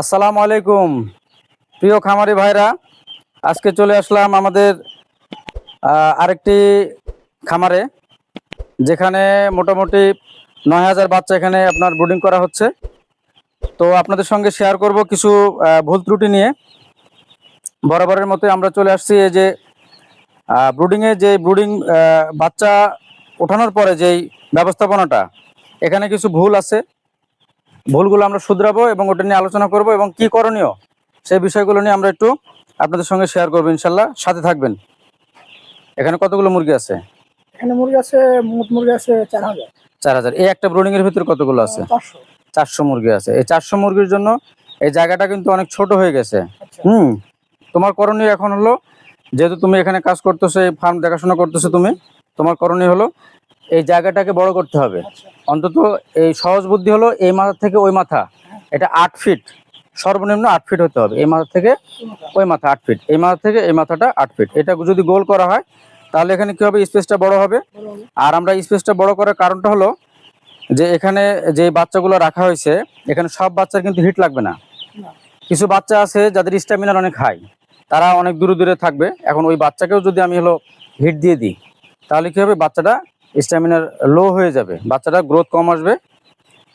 আসসালামু আলাইকুম, প্রিয় খামারি ভাইরা। আজকে চলে আসলাম আমাদের আরেকটি খামারে, যেখানে মোটামুটি নয় হাজার বাচ্চা এখানে আপনার ব্রুডিং করা হচ্ছে। তো আপনাদের সঙ্গে শেয়ার করব কিছু ভুল ত্রুটি নিয়ে। বরাবরের মতো আমরা চলে আসছি এই যে ব্রুডিংয়ে যে ব্রুডিং বাচ্চা ওঠানোর পরে যেই ব্যবস্থাপনাটা, এখানে কিছু ভুল আছে। ভুলগুলো আমরা শুধরাবো এবং ওটা নিয়ে আলোচনা করব এবং কি করণীয় সেই বিষয়গুলো নিয়ে আমরা একটু আপনাদের সঙ্গে শেয়ার করব ইনশাল্লাহ। সাথে থাকবেন। এখানে কতগুলো মুরগি আছে? এখানে মুরগি আছে মোট মুরগি আছে চার হাজার। চার হাজার। এই একটা ব্রুডিং এর ভিতরে কতগুলো আছে? চারশো। মুরগি আছে। এই চারশো মুরগির জন্য এই জায়গাটা কিন্তু অনেক ছোট হয়ে গেছে। আচ্ছা। হুম। তোমার করণীয় এখন হলো যেহেতু তুমি এখানে কাজ করতেছো এই ফার্ম দেখাশোনা করতেছো তুমি তোমার করণীয় হলো এই জায়গাটাকে বড় করতে হবে। অন্তত এই সহজ বুদ্ধি হলো এই মাথা থেকে ওই মাথা। এটা আট ফিট। সর্বনিম্ন আট ফিট হতে হবে। এই মাথা থেকে ওই মাথা আট ফিট। এই মাথা থেকে এই মাথাটা আট ফিট। এটা যদি গোল করা হয়, তাহলে এখানে কি হবে? স্পেসটা বড় হবে। আর আমরা স্পেসটা বড় করার কারণটা হলো যে এখানে যে বাচ্চাগুলো রাখা হয়েছে, এখানে সব বাচ্চার কিন্তু হিট লাগবে না। কিছু বাচ্চা আছে যাদের স্ট্যামিনার অনেক হাই। তারা অনেক দূরে দূরে থাকবে। এখন ওই বাচ্চাকেও যদি আমি হলো হিট দিয়ে দিই, তাহলে কি হবে? বাচ্চাটা স্ট্যামিনার লো হয়ে যাবে বাচ্চাটা গ্রোথ কম আসবে।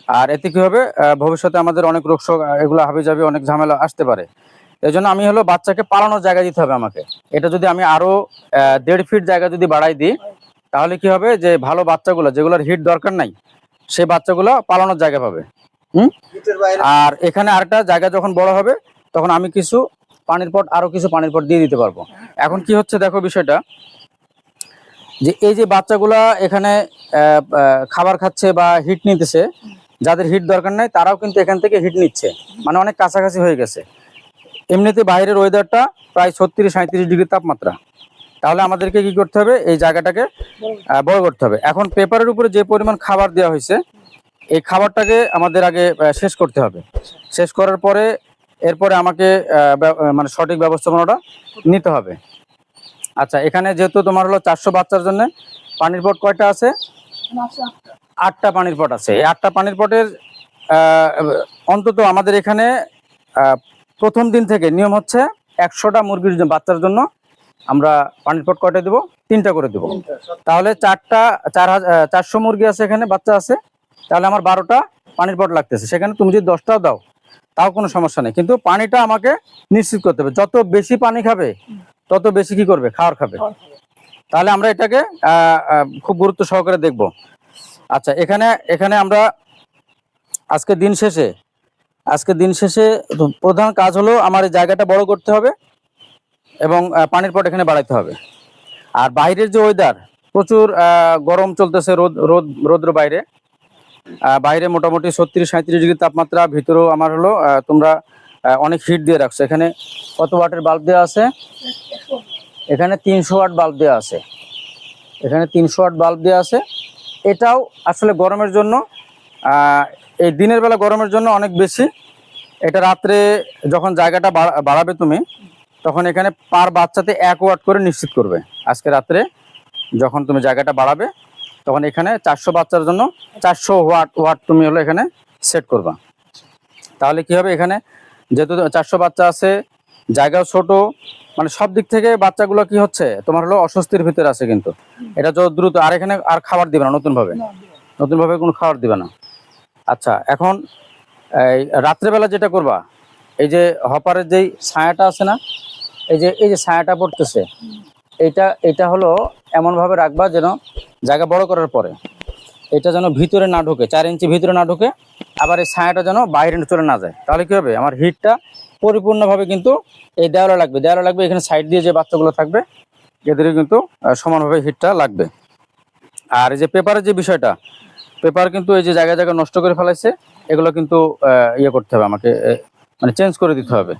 আর এতে কী হবে? ভবিষ্যতে আমাদের অনেক রোগ শোক এগুলো হবে যাবে অনেক ঝামেলা আসতে পারে। এই জন্য আমি হলো বাচ্চাকে পালানোর জায়গা দিতে হবে আমাকে। এটা যদি আমি আরও দেড় ফিট জায়গা যদি বাড়াই দিই তাহলে কি হবে? যে ভালো বাচ্চাগুলো যেগুলোর হিট দরকার নাই সেই বাচ্চাগুলো পালানোর জায়গা পাবে। হুম? আর এখানে আরেকটা জায়গা যখন বড় হবে তখন আমি কিছু পানির পট আরও কিছু পানির পট দিয়ে দিতে পারব। এখন কি হচ্ছে দেখো বিষয়টা? যে এই যে বাচ্চাগুলা এখানে খাবার খাচ্ছে বা হিট নিতেছে, যাদের হিট দরকার নাই, তারাও কিন্তু এখান থেকে হিট নিচ্ছে। মানে অনেক কাছাকাছি হয়ে গেছে। এমনিতে বাইরের ওয়েদারটা প্রায় ছত্রিশ সাঁত্রিশ ডিগ্রি তাপমাত্রা। তাহলে আমাদেরকে কি করতে হবে? এই জায়গাটাকে বড় করতে হবে। এখন পেপারের উপরে যে পরিমাণ খাবার দেওয়া হয়েছে, এই খাবারটাকে আমাদের আগে শেষ করতে হবে। শেষ করার পরে, এরপরে আমাকে মানে সঠিক ব্যবস্থাপনাটা নিতে হবে। আচ্ছা এখানে যেহেতু তোমার হলো চারশো বাচ্চার জন্য, পানির পট কয়টা আছে? আটটা পানির পট আছে। এই আটটা পানির পটের অন্তত আমাদের এখানে প্রথম দিন থেকে নিয়ম হচ্ছে একশোটা মুরগির বাচ্চার জন্য আমরা পানির পট কয়টা দেবো? তিনটা করে দেবো। তাহলে চারটা, চার চারশো মুরগি আছে এখানে, বাচ্চা আছে। তাহলে আমার বারোটা পানির পট লাগতেছে। সেখানে তুমি যদি দশটাও দাও, তাও কোনো সমস্যা নেই। কিন্তু পানিটা আমাকে নিশ্চিত করতে হবে। যত বেশি পানি খাবে তত বেশি কি করবে? খাওয়ার খাবে। তাহলে আমরা এটাকে খুব গুরুত্ব সহকারে দেখব। আচ্ছা এখানে এখানে আমরা আজকে দিন শেষে আজকে দিন শেষে প্রধান কাজ হলো আমার এই জায়গাটা বড় করতে হবে এবং পানির পট এখানে বাড়াইতে হবে। আর বাইরের যে ওয়েদার প্রচুর আহ, গরম চলতেছে রোদ রোদ রৌদ্র বাইরে। বাইরে মোটামুটি ছত্রিশ সাঁত্রিশ ডিগ্রি তাপমাত্রা ভিতরেও আমার হলো তোমরা অনেক হিট দিয়ে রাখছো। এখানে কত ওয়াটের বাল্ব দেওয়া আছে? এখানে তিনশো ওয়াট বাল্ব দেওয়া আছে। এখানে তিনশো ওয়াট বাল্ব দেওয়া আছে। এটাও আসলে গরমের জন্য এই দিনের বেলা গরমের জন্য অনেক বেশি। এটা রাত্রে যখন জায়গাটা বাড়া- বাড়াবে তুমি, তখন এখানে পার বাচ্চাতে এক ওয়াট করে নিশ্চিত করবে। আজকে রাত্রে যখন তুমি জায়গাটা বাড়াবে, তখন এখানে চারশো বাচ্চার জন্য চারশো ওয়াট ওয়াট তুমি হলো এখানে সেট করবা। তাহলে কি হবে? এখানে যেহেতু চারশো বাচ্চা আছে জায়গাও ছোট মানে সব দিক থেকে বাচ্চাগুলো কি হচ্ছে? তোমার হলো অস্বস্তির ভিতরে আছে কিন্তু। এটা যত দ্রুত আর এখানে আর খাবার দিবে না নতুন ভাবে না দিও। নতুন ভাবে কোনো খাবার দিবে না। আচ্ছা এখন এই রাত্রেবেলা যেটা করবা এই যে হপারের যেই ছায়াটা আছে না এই যে এই যে ছায়াটা পড়তেছে এইটা এটা হলো এমন ভাবে রাখবা যেন জায়গা বড় করার পরে এটা যেন ভিতরে না ঢোকে চার ইঞ্চি ভিতরে না ঢোকে আবার এই ছায়াটা যেন বাইরে চলে না যায়। তাহলে কি হবে? আমার হিটটা পরিপূর্ণভাবে কিন্তু এই দেওয়ালে লাগবে। দেওয়ালে লাগবে, এখানে সাইড দিয়ে যে বাচ্চাগুলো থাকবে, এদেরও কিন্তু সমানভাবে হিটটা লাগবে। আর এই যে পেপারের যে বিষয়টা পেপার কিন্তু এই যে জায়গায় জায়গায় নষ্ট করে ফেলাইছে, এগুলো কিন্তু ইয়ে করতে হবে আমাকে মানে চেঞ্জ করে দিতে হবে।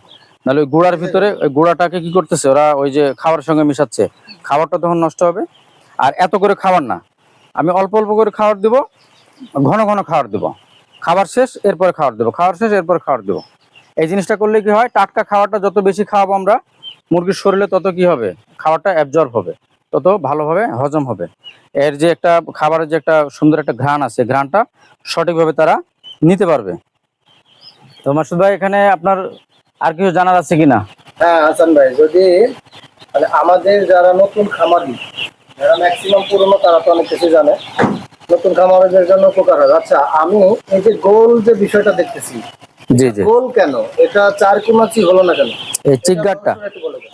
নাহলে ওই গুঁড়ার ভিতরে, ওই গুঁড়াটাকে কি করতেছে? ওরা ওই যে খাবারের সঙ্গে মিশাচ্ছে। খাবারটা তখন নষ্ট হবে। আর এত করে খাবার না। আমি অল্প অল্প করে খাবার দেবো, ঘন ঘন খাবার দেবো। খাবার শেষ, এরপরে খাবার দেবো। খাবার শেষ, এরপরে খাবার দেবো। এই জিনিসটা করলে কি হয়? টাটকা খাবারটা যত বেশি খাওয়াবো আমরা, মুরগির শরীরে তত কি হবে? খাবারটা অ্যাবজর্ব হবে। তত ভালোভাবে হজম হবে। এর যে একটা খাবারের যে একটা সুন্দর একটা ঘ্রাণ আছে, ঘ্রাণটা সঠিকভাবে তারা নিতে পারবে। তো মাসুদ ভাই, এখানে আপনার আর কিছু জানার আছে কিনা? হ্যাঁ হাসান ভাই, যদি মানে আমাদের যারা নতুন খামারি, যারা ম্যাক্সিমাম পুরনো, তারা তো অনেক কিছু জানে। নতুন খামারিদের জন্য উপকার হয়। আচ্ছা আমি এই যে গোল যে বিষয়টা দেখতেছি জি জি। গোল কেন? এটা চার কোনাচি হলো না কেন? এই চিকগাটটা।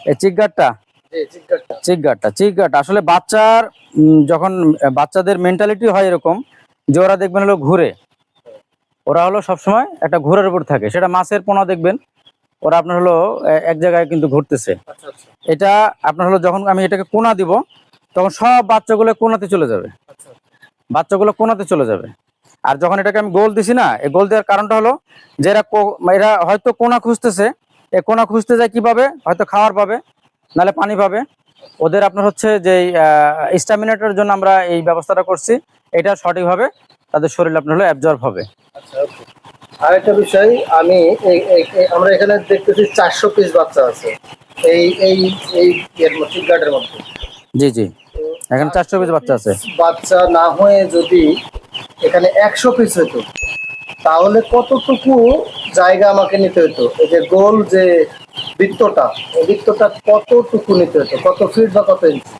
এই চিকগাটটা? চিকগাটটা। চিকগাট আসলে বাচ্চার যখন বাচ্চাদের মেন্টালিটি হয় এরকম যে ওরা দেখবেন হলো ঘুরে। ওরা হলো সবসময় একটা ঘোরের উপর থাকে। সেটা মাছের পোনা দেখবেন ওরা আপনার হলো এক জায়গায় কিন্তু ঘুরতেছে। আচ্ছা আচ্ছা। এটা আপনার হলো যখন আমি এটাকে কোনা দিব তখন সব বাচ্চাগুলো কোনাতে চলে যাবে। বাচ্চাগুলো কোনাতে চলে যাবে। আর যখন এটাকে আমি গোল দিছি না এই গোল দেওয়ার কারণটা হলো যে এরা এরা হয়তো কোনা খুঁজতেছে এ কোনা খুঁজতে যায় কীভাবে? হয়তো খাওয়ার পাবে নালে পানি পাবে। ওদের আপনার হচ্ছে যে স্ট্যামিনেটার জন্য আমরা এই ব্যবস্থাটা করছি এটা সঠিকভাবে তাদের শরীর আপনার হলো অ্যাবজর্ব হবে। আচ্ছা আরেকটা বিষয় আমি আমরা এখানে দেখতেছি চারশো পিস বাচ্চা আছে এই এই এই মধ্যে। জি জি। এখানে চারশো পিস বাচ্চা আছে। বাচ্চা না হয়ে যদি এখানে একশো পিস হতো তাহলে কতটুকু জায়গা আমাকে নিতে হতো এই যে গোল যে বৃত্তটা এই বৃত্তটা কতটুকু নিতে হতো কত ফিট বা কত ইঞ্চি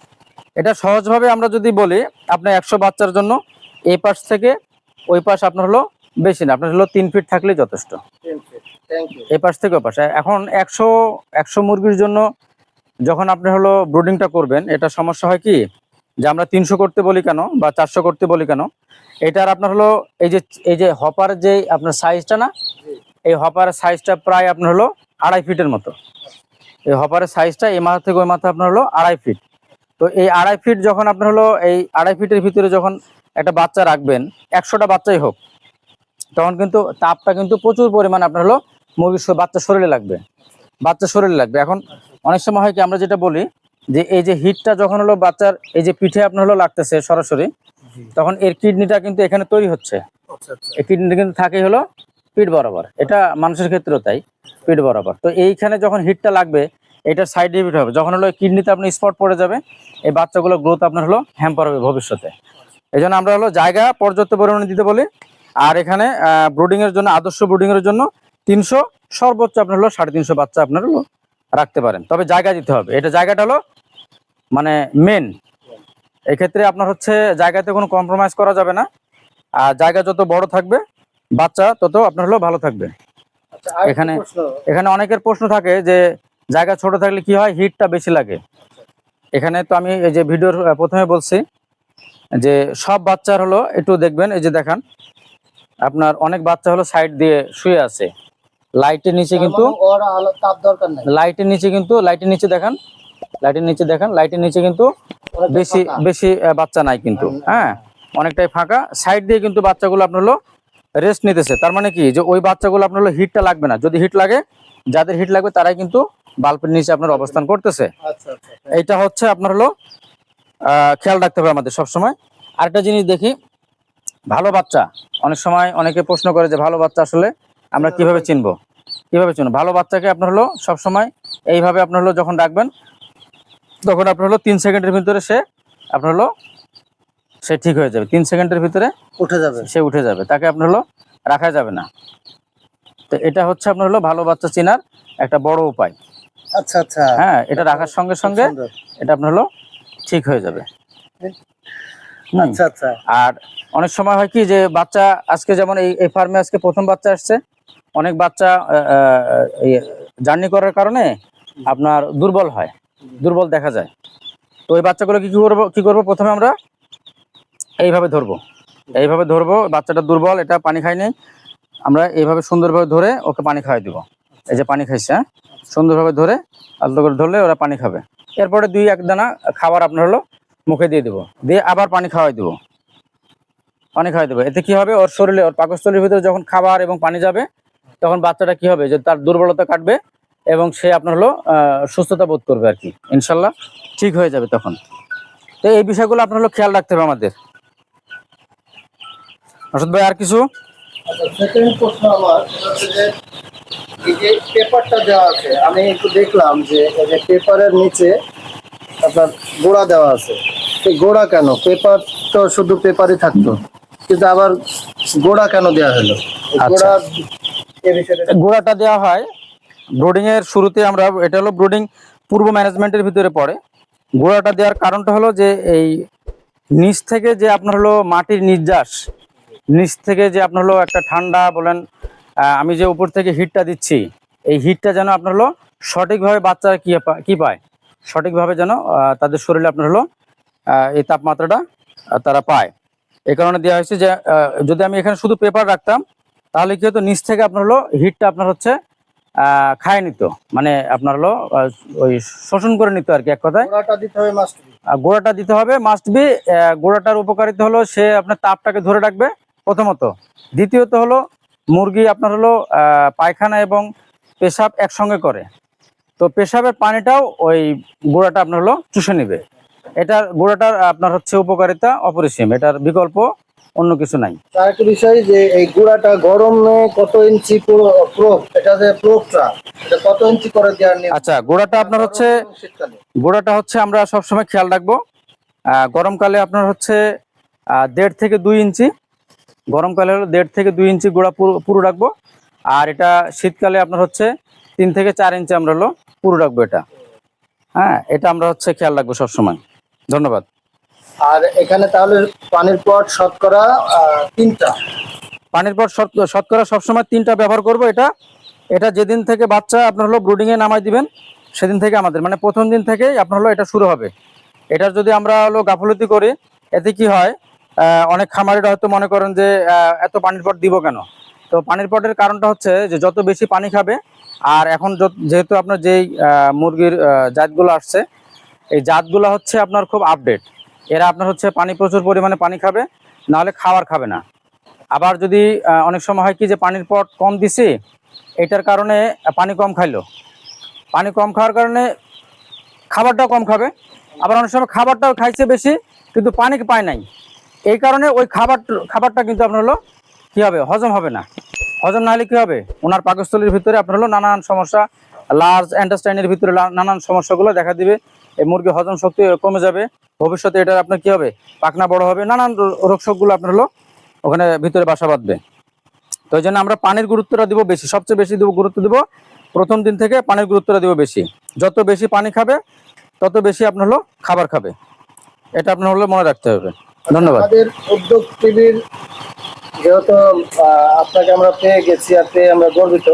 এটা সহজভাবে আমরা যদি বলি আপনার একশো বাচ্চার জন্য এই পাশ থেকে ওই পাশ আপনার হলো বেশি না আপনার হলো তিন ফিট থাকলেই যথেষ্ট। এই পাশ থেকে ওই পাশে। এখন একশো একশো মুরগির জন্য যখন আপনি হলো ব্রুডিংটা করবেন এটা সমস্যা হয় কি? যে আমরা তিনশো করতে বলি কেন বা চারশো করতে বলি কেন? এটার আপনার হলো এই যে এই যে হপার যে আপনার সাইজটা না, এই হপারের সাইজটা প্রায় আপনার হলো আড়াই ফিটের মতো। এই হপারের সাইজটা এই মাথা থেকে ওই মাথা আপনার হলো আড়াই ফিট তো এই আড়াই ফিট যখন আপনার হলো এই আড়াই ফিটের ভিতরে যখন একটা বাচ্চা রাখবেন, একশোটা বাচ্চাই হোক, তখন কিন্তু তাপটা কিন্তু প্রচুর পরিমাণ আপনার হলো মুরগির বাচ্চা শরীরে লাগবে। বাচ্চা শরীরে লাগবে। এখন অনেক সময় হয় কি আমরা যেটা বলি যে এই যে হিটটা যখন হলো বাচ্চার এই যে পিঠে আপনার হলো লাগতেছে সরাসরি তখন এর কিডনিটা কিন্তু এখানে তৈরি হচ্ছে। আচ্ছা আচ্ছা। এই কিডনিটা কিন্তু থাকেই হলো পিঠ বরাবর। এটা মানুষের ক্ষেত্রেও তাই পিঠ বরাবর। তো এইখানে যখন হিটটা লাগবে এটা সাইড হিট হবে। যখন হলো কিডনিতে আপনার স্পট পড়ে যাবে এই বাচ্চাগুলো গ্রোথ আপনার হলো হ্যাম্পার হবে ভবিষ্যতে। এই জন্য আমরা হলো জায়গা পর্যাপ্ত পরিমাণে দিতে বলি। আর এখানে ব্রুডিং এর জন্য আদর্শ ব্রুডিং এর জন্য তিনশো সর্বোচ্চ আপনার হলো সাড়ে তিনশো বাচ্চা আপনার হলো রাখতে পারেন। তবে জায়গা দিতে হবে। এটা জায়গাটা হলো মানে মেন এক্ষেত্রে আপনার হচ্ছে জায়গাতে কোনো কম্প্রোমাইজ করা যাবে না। আর জায়গা যত বড় থাকবে বাচ্চা তত আপনার হলো ভালো থাকবে। আচ্ছা এখানে- এখানে অনেকের প্রশ্ন থাকে যে জায়গা ছোট থাকলে কি হয়? হিটটা বেশি লাগে। এখানে তো আমি এই যে ভিডিওর প্রথমে বলছি যে সব বাচ্চার হলো একটু দেখবেন এই যে দেখান। আপনার অনেক বাচ্চা হলো সাইড দিয়ে শুয়ে আছে। লাইটের নিচে কিন্তু লাইটের নিচে কিন্তু লাইটের নিচে দেখান। লাইটের নিচে দেখান। লাইটের নিচে কিন্তু বেশি বেশি বাচ্চা নাই কিন্তু। হ্যাঁ। অনেকটাই ফাঁকা। সাইড দিয়ে কিন্তু বাচ্চাগুলো আপনার হলো রেস্ট নিতেছে। তার মানে কি? যে ওই বাচ্চাগুলো আপনার হলো হিটটা লাগবে না। যদি হিট লাগে যাদের হিট লাগবে তারাই কিন্তু বাল্বের নিচে আপনার অবস্থান করতেছে। আচ্ছা আচ্ছা। এইটা হচ্ছে আপনার হলো আহ, খেয়াল রাখতে হবে আমাদের সবসময়। আরেকটা জিনিস দেখি ভালো বাচ্চা। অনেক সময় অনেকে প্রশ্ন করে যে ভালো বাচ্চা আসলে আমরা কীভাবে চিনব? কীভাবে চিনব? ভালো বাচ্চাকে আপনার হলো সবসময় এইভাবে আপনার হলো যখন ডাকবেন তখন আপনার হলো তিন সেকেন্ডের ভিতরে সে আপনার হলো সে ঠিক হয়ে যাবে। তিন সেকেন্ডের ভিতরে উঠে যাবে। সে উঠে যাবে। তাকে আপনার হলো রাখা যাবে না। তো এটা হচ্ছে আপনার হলো ভালো বাচ্চা চেনার একটা বড় উপায়। আচ্ছা আচ্ছা। হ্যাঁ এটা রাখার সঙ্গে সঙ্গে এটা আপনার হলো ঠিক হয়ে যাবে। আচ্ছা আচ্ছা। আর অনেক সময় হয় কি যে বাচ্চা আজকে যেমন এই এই ফার্মে আজকে প্রথম বাচ্চা আসছে অনেক বাচ্চা জার্নি করার কারণে আপনার দুর্বল হয়, দুর্বল দেখা যায়। তো ওই বাচ্চাগুলো কি করব কি করব প্রথমে আমরা? এইভাবে ধরবো এইভাবে ধরবো, বাচ্চাটা দুর্বল, এটা পানি খায়নি। আমরা এইভাবে সুন্দরভাবে ধরে ওকে পানি খাওয়াই দিব। এই যে পানি খাইছে হ্যাঁ? সুন্দরভাবে ধরে আলতো করে ধরলে ওরা পানি খাবে। এরপরে দুই, এক দানা খাবার আপনার হলো মুখে দিয়ে দেবো। দিয়ে আবার পানি খাওয়াই দেবো। পানি খাওয়াই দেবো। এতে কি হবে? ওর শরীরে, ওর পাকস্থলীর ভিতরে যখন খাবার এবং পানি যাবে তখন বাচ্চাটা কি হবে? যে তার দুর্বলতা কাটবে এবং সে আপনার হলো আহ, সুস্থতা বোধ করবে আর কি। ইনশাল্লাহ ঠিক হয়ে যাবে তখন। তো এই বিষয়গুলো আপনার হলো খেয়াল রাখতে হবে আমাদের। অসৎ ভাই আর কিছু? আচ্ছা সেকেন্ড প্রশ্ন আমার যে এই যে পেপারটা দেওয়া আছে আমি একটু দেখলাম যে যে পেপারের নিচে আপনার গোড়া দেওয়া আছে। সেই গোড়া কেন? পেপার তো শুধু পেপারই থাকতো কিন্তু আবার গোড়া কেন দেওয়া হলো? আচ্ছা। গোড়া গোড়াটা দেওয়া হয়। ব্রোডিং এর শুরুতে আমরা, এটা হলো ব্রোডিং পূর্ব ম্যানেজমেন্টের ভিতরে পড়ে। গোড়াটা দেওয়ার কারণটা হলো যে এই নিচ থেকে যে আপনার হলো মাটির নির্যাস, নিচ থেকে যে আপনার হলো একটা ঠান্ডা বলেন আমি যে উপর থেকে হিটটা দিচ্ছি, এই হিটটা যেন আপনার হলো সঠিকভাবে বাচ্চারা কী কি পায়? সঠিকভাবে যেন তাদের শরীরে আপনার হলো এই তাপমাত্রাটা তারা পায়। এই কারণে দেওয়া হয়েছে যে যদি আমি এখানে শুধু পেপার রাখতাম তাহলে কি হতো? নিচ থেকে আপনার হলো হিটটা আপনার হচ্ছে খায় নিত। মানে আপনার হলো ওই শোষণ করে নিত আর কি এক কথায়। গোড়াটা দিতে হবে মাস্ট বি গোড়াটার উপকারিতা হলো সে আপনার তাপটাকে ধরে রাখবে প্রথমত। দ্বিতীয়ত হলো মুরগি আপনার হলো পায়খানা এবং পেশাব একসঙ্গে করে। তো পেশাবের পানিটাও ওই গোড়াটা আপনার হলো চুষে নেবে। এটার গোড়াটার আপনার হচ্ছে উপকারিতা অপরিসীম। এটার বিকল্প অন্য কিছু নাই। আরেকটা বিষয় যে এই গুড়াটা গরমে কত ইঞ্চি প্রোপ এটা যে প্রোপটা এটা কত ইঞ্চি করে দেওয়ার নিয়ম? আচ্ছা গোড়াটা আপনার হচ্ছে গোড়াটা হচ্ছে আমরা সবসময় খেয়াল রাখব। গরমকালে আপনার হচ্ছে দেড় থেকে দুই ইঞ্চি। গরমকালে হলো দেড় থেকে দুই ইঞ্চি গোড়া পুরো পুরো রাখব। আর এটা শীতকালে আপনার হচ্ছে তিন থেকে চার ইঞ্চি আমরা হলো পুরো রাখব এটা। হ্যাঁ এটা আমরা হচ্ছে খেয়াল রাখব সবসময়। ধন্যবাদ। আর এখানে তাহলে পানির পট, শতকরা তিনটা। পানির পট, শত- শতকরা সবসময় তিনটা ব্যবহার করব এটা। এটা যেদিন থেকে বাচ্চা আপনার হলো ব্রুডিংয়ে নামাই দিবেন, সেদিন থেকে আমাদের। মানে প্রথম দিন থেকেই আপনার হলো এটা শুরু হবে। এটা যদি আমরা হলো গাফলতি করি, এতে কি হয় অনেক খামারিরা হয়তো মনে করেন যে এত পানির পট দিব কেন? তো পানির পটের কারণটা হচ্ছে যে, যত বেশি পানি খাবে, আর এখন যেহেতু আপনার যেই মুরগির জাতগুলো আসছে, এই জাতগুলো হচ্ছে আপনার খুব আপডেট এরা আপনার হচ্ছে পানি প্রচুর পরিমাণে পানি খাবে, নাহলে খাবার খাবে না। আবার যদি অনেক সময় হয় কি যে পানির পট কম দিছি, এটার কারণে পানি কম খাইলো। পানি কম খাওয়ার কারণে খাবারটাও কম খাবে। আবার অনেক সময় খাবারটাও খাইছে বেশি, কিন্তু পানি পায় নাই। এই কারণে ওই খাবার, খাবারটা কিন্তু আপনার হলো, কী হবে, হজম হবে না। হজম না হলে কী হবে? ওনার পাকস্থলীর ভিতরে আপনার হলো নানান সমস্যা লার্জ অ্যান্টাস্টাইনের ভিতরে নানান সমস্যাগুলো দেখা দিবে। এই মুরগি হজম শক্তি কমে যাবে। ভবিষ্যতে এটা আপনার কী হবে? পাখনা বড় হবে। নানান রো- রোগ শোকগুলো আপনার হলো ওখানে ভিতরে বাসা বাঁধবে। তো এই জন্য আমরা পানির গুরুত্বটা দিব বেশি। সবচেয়ে বেশি দিব গুরুত্ব দিব প্রথম দিন থেকে পানির গুরুত্বটা দিব বেশি। যত বেশি পানি খাবে, তত বেশি আপনার হলো খাবার খাবে। এটা আপনার হলো মনে রাখতে হবে। ধন্যবাদ। আমাদের উদ্যোগ টিভির যেহেতু আপনাকে আমরা পেয়ে গেছি আর পেয়ে আমরা গর্বিত।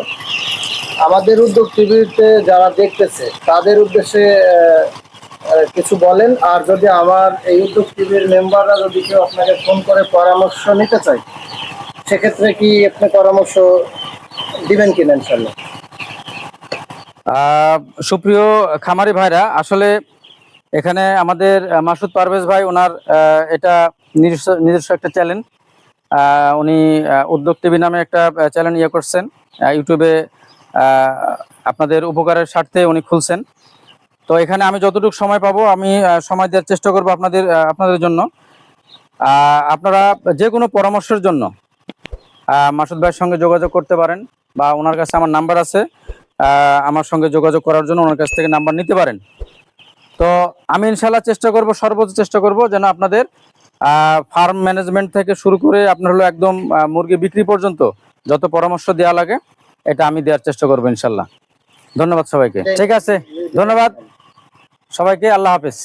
আমাদের উদ্যোগ টিভিতে যারা দেখতেছে, তাদের উদ্দেশ্যে কিছু বলেন, আর যদি আমার এই উদ্যোগ টিভির মেম্বাররা যদি কেউ আপনাকে ফোন করে পরামর্শ নিতে চায়, সেক্ষেত্রে কি আপনি পরামর্শ দিবেন কিনা ইনশাল্লাহ সুপ্রিয় খামারি ভাইরা, আসলে এখানে আমাদের মাসুদ পারভেজ ভাই, ওনার এটা নিজস্ব নিজস্ব একটা চ্যানেল উনি উদ্যোগ টিভি নামে একটা চ্যানেল ইয়ে করছেন। ইউটিউবে আপনাদের উপকারের স্বার্থে উনি খুলছেন। তো এখানে আমি যতটুকু সময় পাবো আমি সময় দেওয়ার চেষ্টা করব আপনাদের আপনাদের জন্য। আপনারা যে কোনো পরামর্শের জন্য মাসুদ ভাইয়ের সঙ্গে যোগাযোগ করতে পারেন বা ওনার কাছে আমার নাম্বার আছে আমার সঙ্গে যোগাযোগ করার জন্য ওনার কাছ থেকে নাম্বার নিতে পারেন। তো আমি ইনশাল্লাহ চেষ্টা করব সর্বোচ্চ চেষ্টা করব যেন আপনাদের ফার্ম ম্যানেজমেন্ট থেকে শুরু করে আপনার হলো একদম মুরগি বিক্রি পর্যন্ত যত পরামর্শ দেওয়া লাগে এটা আমি দেওয়ার চেষ্টা করব ইনশাল্লাহ ধন্যবাদ সবাইকে। ঠিক আছে। ধন্যবাদ। সবাইকে আল্লাহ হাফেজ।